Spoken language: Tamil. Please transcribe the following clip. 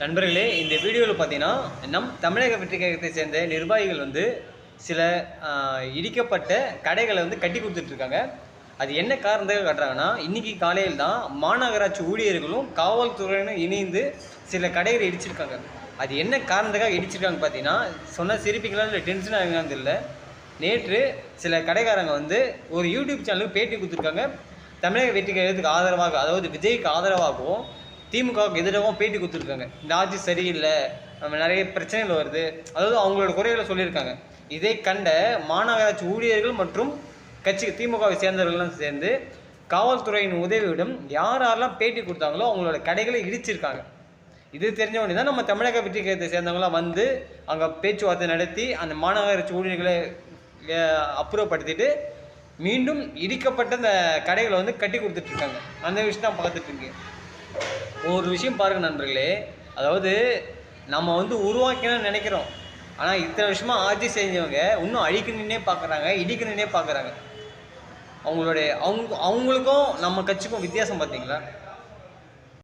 நண்பர்களே இந்த வீடியோவில் பார்த்தீங்கன்னா நம் தமிழக வெற்றி கழகத்தை சேர்ந்த நிர்வாகிகள் வந்து சில இடிக்கப்பட்ட கடைகளை வந்து கட்டி கொடுத்துட்ருக்காங்க அது என்ன காரணத்தை கட்டுறாங்கன்னா இன்றைக்கி காலையில் தான் மாநகராட்சி ஊழியர்களும் காவல்துறையினரும் இணைந்து சில கடைகளை இடிச்சிருக்காங்க. அது என்ன காரணத்துக்காக இடிச்சிருக்காங்க பார்த்தீங்கன்னா சொன்னால் சிரிப்பிக்கலாம் இல்லை டென்ஷன் ஆகுங்கன்னு இல்லை நேற்று சில கடைக்காரங்க வந்து ஒரு யூடியூப் சேனலுக்கு பேட்டி கொடுத்துருக்காங்க. தமிழக வெற்றி கழகத்துக்கு ஆதரவாக அதாவது விஜய்க்கு ஆதரவாகவும் திமுகவுக்கு எதிராகவும் பேட்டி கொடுத்துருக்காங்க. இந்த ஆட்சி சரியில்லை நம்ம நிறைய பிரச்சனைகள் வருது. அதாவது அவங்களோட குறைகளை சொல்லியிருக்காங்க. இதை கண்ட மாநகராட்சி ஊழியர்கள் மற்றும் கட்சி திமுகவை சேர்ந்தவர்கள்லாம் சேர்ந்து காவல்துறையின் உதவியுடன் யார் யாரெல்லாம் பேட்டி கொடுத்தாங்களோ அவங்களோட கடைகளை இடிச்சிருக்காங்க. இது தெரிஞ்ச உடனே தான் நம்ம தமிழக வெற்றி கழகத்தை சேர்ந்தவங்களாம் வந்து அங்கே பேச்சுவார்த்தை நடத்தி அந்த மாநகராட்சி ஊழியர்களை அப்புறப்படுத்திட்டு மீண்டும் இடிக்கப்பட்ட அந்த கடைகளை வந்து கட்டி கொடுத்துட்ருக்காங்க அந்த விஷயம் தான் பார்த்துட்ருக்கேன் ஒரு விஷயம் பாருங்க நண்பர்களே. அதாவது நம்ம வந்து உருவாக்கணும்னு நினைக்கிறோம். ஆனால் இத்தனை வருஷமாக ஆட்சி செஞ்சவங்க இன்னும் அழிக்கணுன்னே பார்க்குறாங்க இடிக்கணுன்னே பார்க்குறாங்க அவங்களுடைய அவங்க அவங்களுக்கும் நம்ம கட்சிக்கும் வித்தியாசம் பார்த்தீங்களா?